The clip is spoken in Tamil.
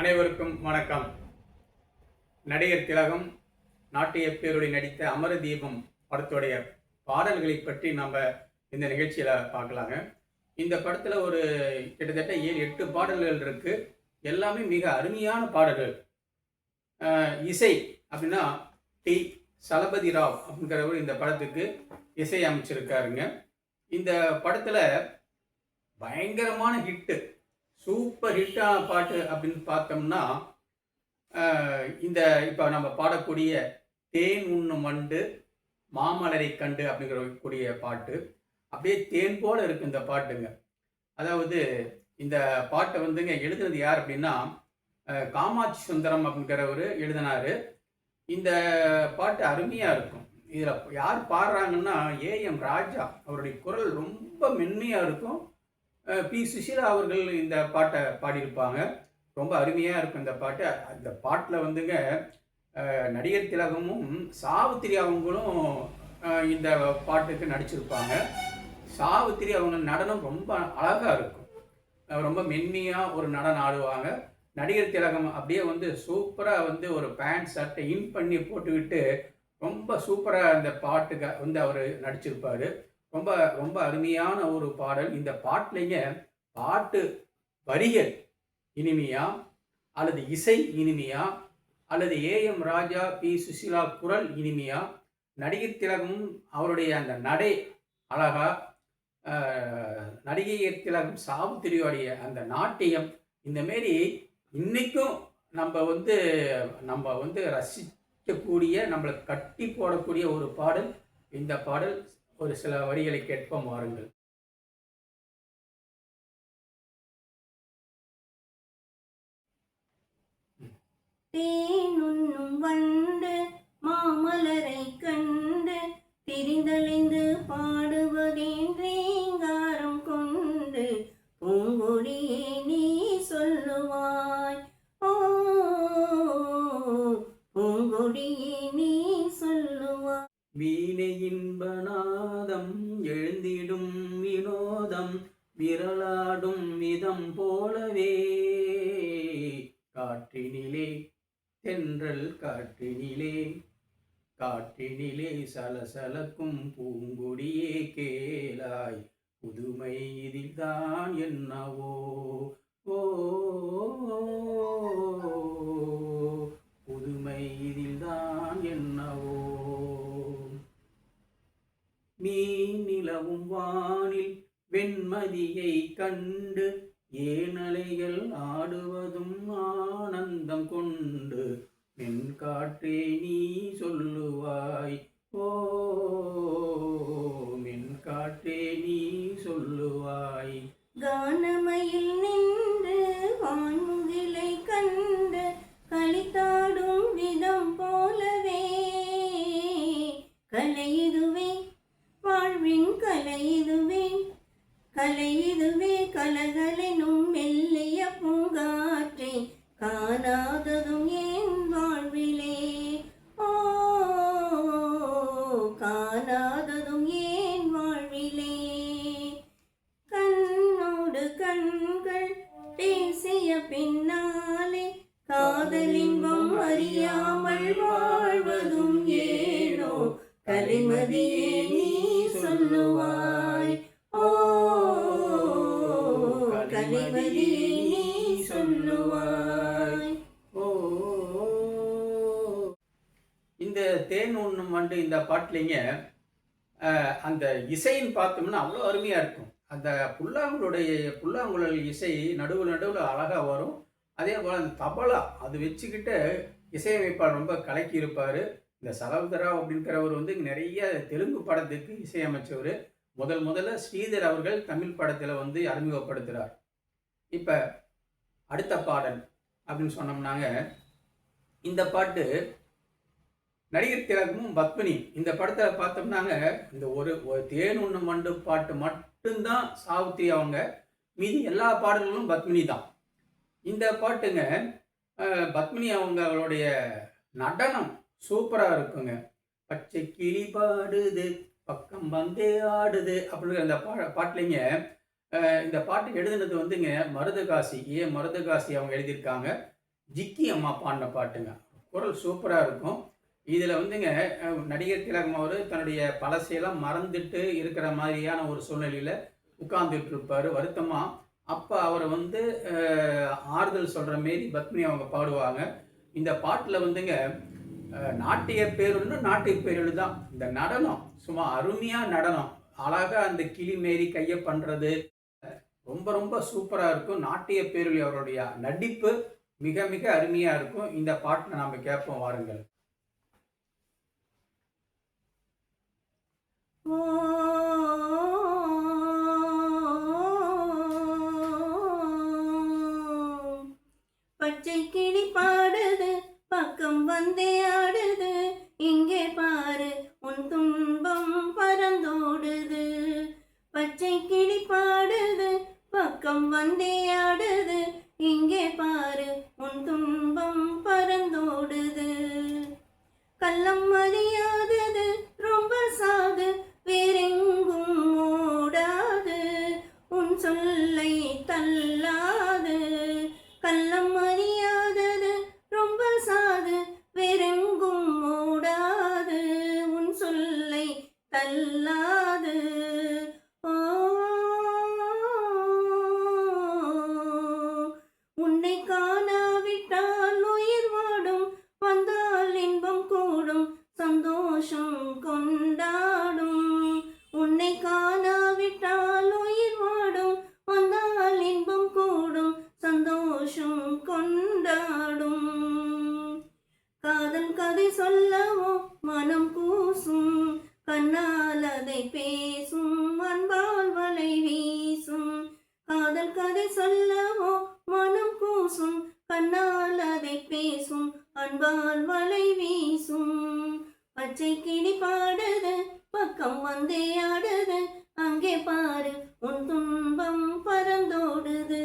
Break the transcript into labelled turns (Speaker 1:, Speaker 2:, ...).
Speaker 1: அனைவருக்கும் வணக்கம். நடிகர் திலகம் நாட்டிய பேரொளி நடித்த அமர தீபம் படத்துடைய பாடல்களை பற்றி நம்ம இந்த நிகழ்ச்சியில் பார்க்கலாங்க. இந்த படத்தில் ஒரு கிட்டத்தட்ட ஏழு எட்டு பாடல்கள் இருக்கு. எல்லாமே மிக அருமையான பாடல்கள். இசை அப்படின்னா டி. சலபதி ராவ் அப்படிங்கிறவர் இந்த படத்துக்கு இசை அமைச்சிருக்காருங்க. இந்த படத்தில் பயங்கரமான ஹிட்டு. சூப்பர் ஹிட்டான பாட்டு அப்படின்னு பார்த்தோம்னா இந்த இப்போ நம்ம பாடக்கூடிய தேன் உண்ணும் வண்டு மாமலரை கண்டு அப்படிங்கிற கூடிய பாட்டு. அப்படியே தேன் போல இருக்கு இந்த பாட்டுங்க. அதாவது இந்த பாட்டை வந்துங்க எழுதுனது யார் அப்படின்னா காமாட்சி சுந்தரம் அப்படிங்கிறவர் எழுதினார். இந்த பாட்டு அருமையாக இருக்கும். இதில் யார் பாடுறாங்கன்னா ஏஎம் ராஜா அவருடைய குரல் ரொம்ப மென்மையாக இருக்கும். பி. சுஷீலா அவர்கள் இந்த பாட்டை பாடியிருப்பாங்க. ரொம்ப அருமையாக இருக்கும் இந்த பாட்டு. அந்த பாட்டில் வந்துங்க நடிகர் திலகமும் சாவித்திரி அவங்களும் இந்த பாட்டுக்கு நடிச்சிருப்பாங்க. சாவித்திரி அவங்க நடனம் ரொம்ப அழகாக இருக்கும். ரொம்ப மென்மையாக ஒரு நடனம் ஆடுவாங்க. நடிகர் திலகம் அப்படியே வந்து சூப்பராக வந்து ஒரு பேண்ட் ஷர்ட்டை இன் பண்ணி போட்டுக்கிட்டு ரொம்ப சூப்பராக அந்த பாட்டுக்கு வந்து அவர் நடிச்சிருப்பார். ரொம்ப ரொம்ப அருமையான ஒரு பாடல். இந்த பாட்டிலைங்க பாட்டு வரிகள் இனிமையா? அல்லது இசை இனிமையா? அல்லது ஏஎம் ராஜா பி. சுசிலா குரல் இனிமையா? நடிகை திலகமும் அவருடைய அந்த நடை அழகா ஆஹ், நடிகையர் திலகம் சாவித்திரியோடைய அந்த நாட்டியம் இந்த மாரி இன்னைக்கும் நம்ம வந்து நம்ம வந்து ரசிக்கக்கூடிய நம்மளை கட்டி போடக்கூடிய ஒரு பாடல். இந்த பாடல் ஒரு சில வரிகளை கேட்போம் வாருங்கள்.
Speaker 2: தேனுண்ணும் வண்டு மாமலரை கண்டு திரிந்தழிந்து பாடுவதேன் ரீங்காரம் கொண்டு பூங்கொடியே
Speaker 1: காட்டும் விதம் போலவே. காற்றினிலே தென்றல் காற்றினிலே காற்றினிலே சலசலக்கும் பூங்குடியே கேளாய். புதுமை இதில்தான் என்னவோ? ஓ புதுமை இதில்தான் என்னவோ? மீன் நிலவும் வானில் வெண்மதியை கண்டு ஏனலைகள் ஆடுவதும் ஆனந்தம் கொண்டு மென் காற்றே நீ சொல்லுவாய் ஓ மென் காற்றே நீ சொல்லுவாய்.
Speaker 2: கானமையில் நின்று வான்முகிலை கண்டு களித்தாடும் விதம் போலவே கலையுதுவே வாழ்வின் கலை இதுவே கலகலெனும் மெல்லிய பூங்காற்றை காணாததும் என் வாழ்விலே. ஓ காணாததும் ஏன் வாழ்விலே. கண்ணோடு கண்கள் பேசிய பின்னாலே காதலின்பம் அறியாமல் வாழ்வதும் ஏனோ? கலைமதியே நீ
Speaker 1: சொல்லுவார் இந்த தேன் உண்ணும் வண்டு இந்த பாட்டிலிங்க அந்த இசைன்னு பார்த்தோம்னா அவ்வளோ அருமையாக இருக்கும். அந்த புல்லாங்குழலுடைய புல்லாங்குழல் இசை நடுவில் நடுவில் அழகாக வரும். அதே போல் அந்த தபலா அது வச்சுக்கிட்டு இசையமைப்பாளர் ரொம்ப கலக்கி இருப்பார். இந்த சலவதரா அப்படிங்கிறவர் வந்து நிறைய தெலுங்கு படத்துக்கு இசையமைச்சவர். முதல் முதல்ல ஸ்ரீதர் அவர்கள் தமிழ் படத்தில் வந்து அறிமுகப்படுத்துகிறார் இப்போ அடுத்த பாடல் அப்படின்னு சொன்னோம்னாங்க. இந்த பாட்டு நடிகர் திலகமும் பத்மினி இந்த படத்தில் பார்த்தோம்னாங்க இந்த ஒரு ஒரு தேன் ஒன்று மண்டு பாட்டு மட்டும்தான் சாவித்திரி அவங்க. மீதி எல்லா பாடல்களும் பத்மினி தான். இந்த பாட்டுங்க பத்மினி அவங்களுடைய நடனம் சூப்பராக இருக்குங்க. பச்சை கிளி பாடுது பக்கம் வந்தே ஆடுது அப்படிங்கிற அந்த பா பாட்டுலிங்க இந்த பாட்டு எழுதுனது வந்துங்க மருதகாசி ஏ மருதகாசி அவங்க எழுதியிருக்காங்க. ஜிக்கி அம்மா பாடின பாட்டுங்க. குரல் சூப்பராக இருக்கும். இதில் வந்துங்க நடிகர் திலகம் அவர் தன்னுடைய பழசையெல்லாம் மறந்துட்டு இருக்கிற மாதிரியான ஒரு சூழ்நிலையில் உட்கார்ந்துட்டு இருப்பார் வருத்தமாக அப்போ அவரை வந்து ஆறுதல் சொல்கிற மாரி பத்மினி அவங்க பாடுவாங்க. இந்த பாட்டில் வந்துங்க நாட்டிய பேருன்னு நாட்டிய பேருன்னு தான். இந்த நடனம் சும்மா அருமையாக நடனம். அழகாக அந்த கிளி மாரி கையை பண்ணுறது ரொம்ப ரொம்ப சூப்பராக இருக்கும். நாட்டிய பேரொழி அவருடைய நடிப்பு மிக மிக அருமையாக இருக்கும். இந்த பாட்டில் நாம் கேட்போம் வாருங்கள்.
Speaker 2: கள்ளம் ரொம்ப சாது வேறெங்கும் மூடாது. உன் சொல்லை தள்ளாது. கள்ளம் அறியாதது ரொம்ப சாது வேறெங்கும் மூடாது. உன் சொல்லை தள்ளாது. கண்ணால் அதை பேசும் அன்பால் வலை வீசும். காதல் கதை சொல்லவோ மனம் கூசும். கண்ணால் அதை பேசும் அன்பால் வலை வீசும். பச்சை கிளி பாடுது பக்கம் வந்தே ஆடுது. அங்கே பாரு உன் துன்பம் பறந்தோடுது.